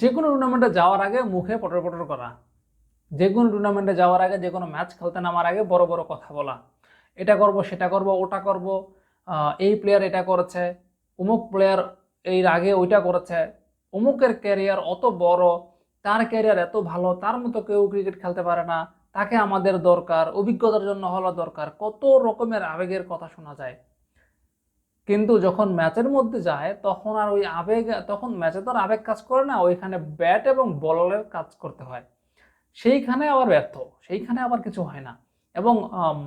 যে কোনো টুর্নামেন্টে যাওয়ার আগে মুখে পটর পটর করা। যে কোনো টুর্নামেন্টে যাওয়ার আগে যে কোনো ম্যাচ খেলতে নামার আগে বড় বড় কথা বলা। এটা করব, সেটা করব, ওটা করব এই প্লেয়ার এটা করেছে, অমুক প্লেয়ার এর আগে ওইটা করেছে। অমুকের ক্যারিয়ার অত বড়, তার ক্যারিয়ার এত ভালো, তার মতো কেউ ক্রিকেট খেলতে পারে না। তাকে আমাদের দরকার, অভিজ্ঞতার জন্য হলো দরকার। কত রকমের আবেগের কথা শোনা যায়। কিন্তু যখন ম্যাচের মধ্যে যায়, তখন আর ওই আবেগ, তখন ম্যাচে তো আর আবেগ কাজ করে না, ওইখানে ব্যাট এবং বলের কাজ করতে হয়। সেইখানে আবার ব্যর্থ, সেইখানে আবার কিছু হয় না। এবং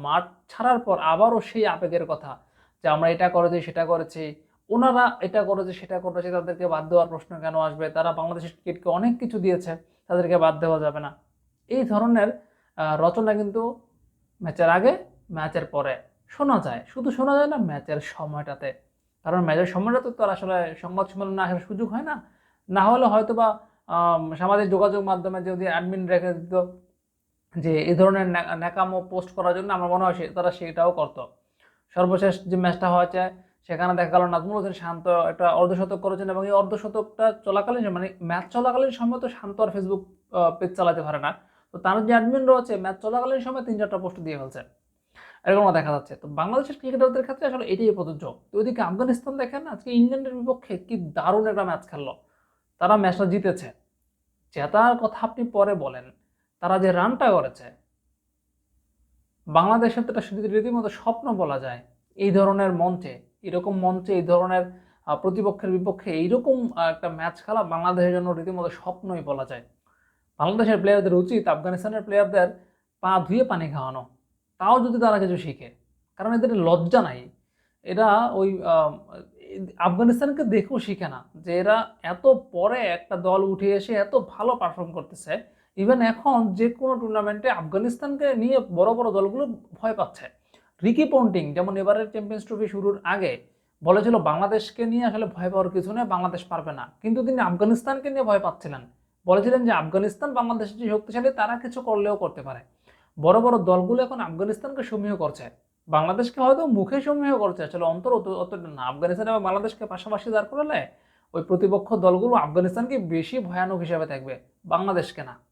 মাঠ ছাড়ার পর আবারও সেই আবেগের কথা যে আমরা এটা করেছি, সেটা করেছি। ওনারা এটা করেছে, সেটা করেছে, তাদেরকে বাদ দেওয়ার প্রশ্ন কেন আসবে? তারা বাংলাদেশের ক্রিকেটকে অনেক কিছু দিয়েছে, তাদেরকে বাদ দেওয়া যাবে না। এই ধরনের রচনা কিন্তু ম্যাচের আগে, ম্যাচের পরে। শোনা যায়। শুধু শোনা যায় না, ম্যাচের সময়টাতে। কারণ ম্যাচের সময়টাতে তো আর আসলে সংবাদ সম্মেলনে আসার সুযোগ হয় না। না হলে হয়তো বা সামাজিক যোগাযোগ মাধ্যমে যদি অ্যাডমিন রেখে দিত যে এই ধরনের ন্যা- ন্যাকামো পোস্ট করার জন্য আমার মনে হয় তারা সেটাও করতো। সর্বশেষ যে ম্যাচটা হয়েছে, সেখানে দেখা গেল নাজমুল হোসেন শান্ত একটা অর্ধশতক করেছেন এবং এই অর্ধশতকটা চলাকালীন মানে ম্যাচ চলাকালীন সময় তো শান্ত আর ফেসবুক পেজ চালাতে পারে না। তো তার যে অ্যাডমিন রয়েছে, ম্যাচ চলাকালীন সময় তিন চারটা পোস্ট দিয়ে ফেলছে। এরকম দেখা যাচ্ছে। তো বাংলাদেশের ক্রিকেটারদের ক্ষেত্রে আসলে এটাই প্রযোজ্য ওইদিকে আফগানিস্তান দেখেন আজকে ইংল্যান্ডের বিপক্ষে কি দারুণ একটা ম্যাচ খেললো। তারা ম্যাচটা জিতেছে। জেতার কথা আপনি পরে বলেন, তারা যে রানটা করেছে, বাংলাদেশের তো এটা রীতি- রীতিমতো স্বপ্ন বলা যায়, এই ধরনের মঞ্চে, এরকম মঞ্চে, এই ধরনের প্রতিপক্ষের বিপক্ষে এইরকম একটা ম্যাচ খেলা বাংলাদেশের জন্য রীতিমতো স্বপ্নই বলা যায়। বাংলাদেশের প্লেয়ারদের উচিত, আফগানিস্তানের প্লেয়ারদের পা ধুয়ে পানি খাওয়ানো। তাও যদি তারা কিছু শিখে। কারণ এদের লজ্জা নাই। এরা ওই আফগানিস্তানকে দেখেও শিখে না যে এরা এত পরে একটা দল উঠে এসে এত ভালো পারফর্ম করতেছে। ইভেন এখন যে কোনো টুর্নামেন্টে আফগানিস্তানকে নিয়ে বড় বড় দলগুলো ভয় পাচ্ছে। রিকি পন্টিং যেমন এবারের চ্যাম্পিয়ন্স ট্রফি শুরুর আগে বলেছিল, বাংলাদেশকে নিয়ে আসলে ভয় পাওয়ার কিছু নেই, বাংলাদেশ পারবে না। কিন্তু তিনি আফগানিস্তানকে নিয়ে ভয় পাচ্ছিলেন। বলেছিলেন যে, আফগানিস্তান বাংলাদেশের যে শক্তিশালী, তারা কিছু করলেও করতে পারে। বড় বড় দলগুলো এখন আফগানিস্তানকে সমীহ করছে। বাংলাদেশকে হয়তো মুখে সমীহ করছে। আসলে অন্তর অত না। আফগানিস্তান এবং বাংলাদেশকে পাশাপাশি দাঁড় করালে ওই প্রতিপক্ষ দলগুলো আফগানিস্তানকে বেশি ভয়ানক হিসাবে থাকবে। বাংলাদেশকে না।